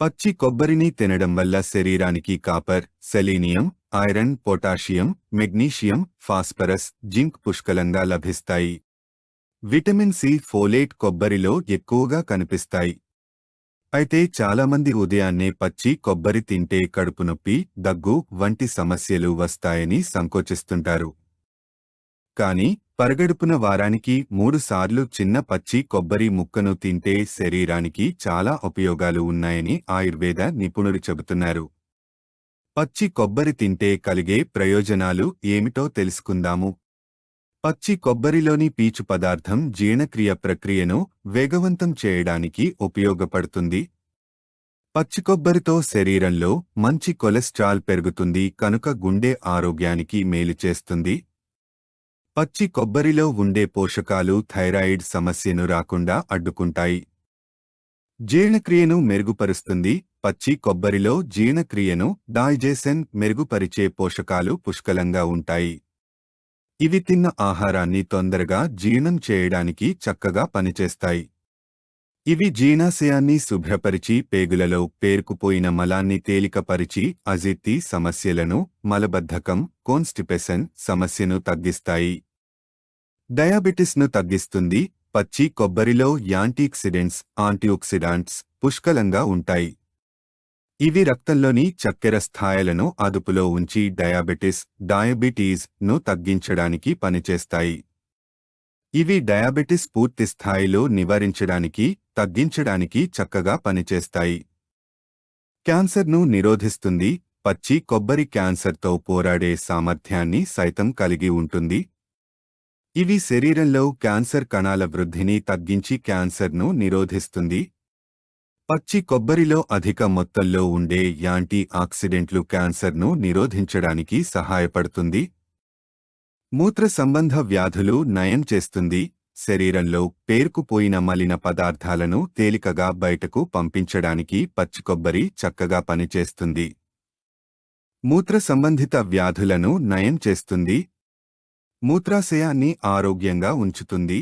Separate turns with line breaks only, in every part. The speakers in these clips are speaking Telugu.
పచ్చి కొబ్బరిని తినడం వల్ల శరీరానికి copper selenium iron potassium magnesium phosphorus zinc పుష్కలంగా లభిస్తాయి. విటమిన్ సి ఫోలేట్ కొబ్బరిలో ఎక్కువగా కనిపిస్తాయి. అయితే చాలామంది ఉదయాన్నే పచ్చి కొబ్బరి తింటే కడుపు నొప్పి దగ్గు వంటి సమస్యలు వస్తాయని సంకోచిస్తుంటారు. కానీ పరగడుపున వారానికి మూడుసార్లు చిన్న పచ్చి కొబ్బరి ముక్కను తింటే శరీరానికి చాలా ఉపయోగాలు ఉన్నాయని ఆయుర్వేద నిపుణులు చెబుతున్నారు. పచ్చి కొబ్బరి తింటే కలిగే ప్రయోజనాలు ఏమిటో తెలుసుకుందాము. పచ్చి కొబ్బరిలోని పీచు పదార్థం జీర్ణక్రియ ప్రక్రియను వేగవంతం చేయడానికి ఉపయోగపడుతుంది. పచ్చి కొబ్బరితో శరీరంలో మంచి కొలెస్ట్రాల్ పెరుగుతుంది కనుక గుండె ఆరోగ్యానికి మేలు చేస్తుంది. పచ్చి కొబ్బరిలో ఉండే పోషకాలు థైరాయిడ్ సమస్యను రాకుండా అడ్డుకుంటాయి. జీర్ణక్రియను మెరుగుపరుస్తుంది. పచ్చి కొబ్బరిలో జీర్ణక్రియను డైజెషన్ మెరుగుపరిచే పోషకాలు పుష్కలంగా ఉంటాయి. ఇవి తిన్న ఆహారాన్ని తొందరగా జీర్ణం చేయడానికి చక్కగా పనిచేస్తాయి. ఇవి జీర్ణాశయాన్ని శుభ్రపరిచి పేగులలో పేరుకుపోయిన మలాన్ని తేలికపరిచి అజిత్తి సమస్యలను మలబద్ధకం కోన్స్టిపెషన్ సమస్యను తగ్గిస్తాయి. డయాబెటిస్ను తగ్గిస్తుంది పచ్చి కొబ్బరిలో యాంటీఆక్సిడెంట్స్ ఆంటీఆక్సిడాంట్స్ పుష్కలంగా ఉంటాయి. ఇవి రక్తంలోని చక్కెర స్థాయిలను అదుపులో ఉంచి డయాబెటిస్ డయాబెటీస్ను తగ్గించడానికి పనిచేస్తాయి. ఇవి డయాబెటిస్ పూర్తి స్థాయిలో నివారించడానికి తగ్గించడానికి చక్కగా పనిచేస్తాయి. క్యాన్సర్ను నిరోధిస్తుంది పచ్చి కొబ్బరి క్యాన్సర్తో పోరాడే సామర్థ్యాన్ని సైతం కలిగి ఉంటుంది ఇవి శరీరంలో క్యాన్సర్ కణాల వృద్ధిని తగ్గించి క్యాన్సర్ను నిరోధిస్తుంది. పచ్చి కొబ్బరిలో అధిక మొత్తంలో ఉండే యాంటీ ఆక్సిడెంట్లు క్యాన్సర్ను నిరోధించడానికి సహాయపడుతుంది. మూత్ర సంబంధ వ్యాధులు నయం చేస్తుంది. శరీరంలో పేరుకుపోయిన మలిన పదార్థాలను తేలికగా బయటకు పంపించడానికి పచ్చి కొబ్బరి చక్కగా పనిచేస్తుంది. మూత్ర సంబంధిత వ్యాధులను నయం చేస్తుంది. మూత్రాశయాన్ని ఆరోగ్యంగా ఉంచుతుంది.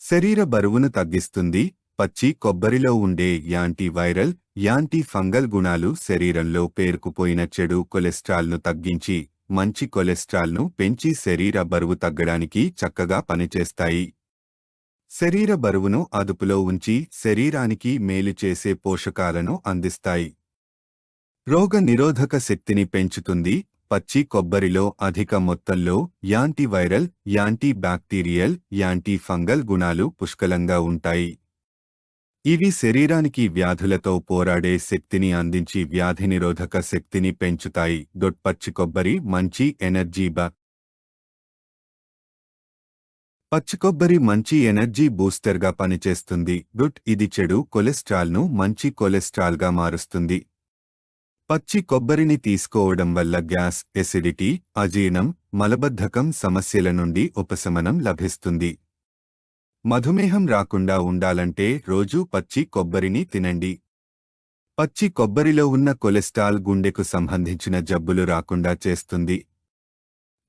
శరీర బరువును తగ్గిస్తుంది. పచ్చి కొబ్బరిలో ఉండే యాంటీ వైరల్ యాంటీ ఫంగల్ గుణాలు శరీరంలో పేరుకుపోయిన చెడు కొలెస్ట్రాల్ను తగ్గించి మంచి కొలెస్ట్రాల్ను పెంచి శరీర బరువు తగ్గడానికి చక్కగా పనిచేస్తాయి. శరీర బరువును అదుపులో ఉంచి శరీరానికి మేలు చేసే పోషకాలను అందిస్తాయి. రోగ నిరోధక శక్తిని పెంచుతుంది. పచ్చి కొబ్బరిలో అధిక మొత్తంలో antiviral anti bacterial anti fungal గుణాలు పుష్కలంగా ఉంటాయి. ఇవి శరీరానికి వ్యాధులతో పోరాడే శక్తిని అందించి వ్యాధి నిరోధక శక్తిని పెంచుతాయి. దొట్పచ్చి కొబ్బరి మంచి ఎనర్జీ బ పచ్చి కొబ్బరి మంచి ఎనర్జీ బూస్టర్గా పనిచేస్తుంది. గుట్ ఇది చెడు కొలెస్ట్రాల్ను మంచి కొలెస్ట్రాల్గా మారుస్తుంది. పచ్చి కొబ్బరిని తీసుకోవడం వల్ల గ్యాస్ ఎసిడిటీ అజీర్ణం మలబద్ధకం సమస్యల నుండి ఉపశమనం లభిస్తుంది. మధుమేహం రాకుండా ఉండాలంటే రోజూ పచ్చి కొబ్బరిని తినండి. పచ్చి కొబ్బరిలో ఉన్న కొలెస్ట్రాల్ గుండెకు సంబంధించిన జబ్బులు రాకుండా చేస్తుంది.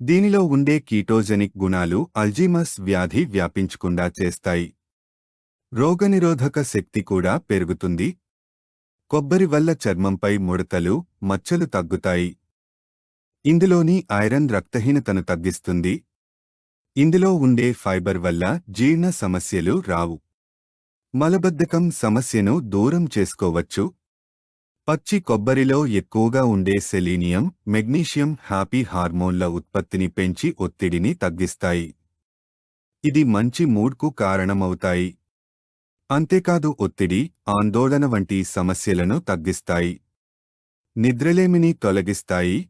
దీనిలో ఉండే కీటోజెనిక్ గుణాలు అల్జీమస్ వ్యాధి వ్యాపించకుండా చేస్తాయి. రోగనిరోధక శక్తి కూడా పెరుగుతుంది. కొబ్బరి వల్ల చర్మంపై ముడతలు మచ్చలు తగ్గుతాయి. ఇందులోని ఐరన్ రక్తహీనతను తగ్గిస్తుంది. ఇందులో ఉండే ఫైబర్ వల్ల జీర్ణ సమస్యలు రావు. మలబద్ధకం సమస్యను దూరం చేసుకోవచ్చు. పచ్చి కొబ్బరిలో ఎక్కువగా ఉండే సెలీనియం మెగ్నీషియం హ్యాపీ హార్మోన్ల ఉత్పత్తిని పెంచి ఒత్తిడిని తగ్గిస్తాయి. ఇది మంచి మూడ్కు కారణమవుతాయి. అంతేకాదు ఒత్తిడి ఆందోళన వంటి సమస్యలను తగ్గిస్తాయి. నిద్రలేమిని తొలగిస్తాయి.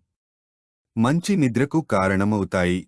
మంచి నిద్రకు కారణమవుతాయి.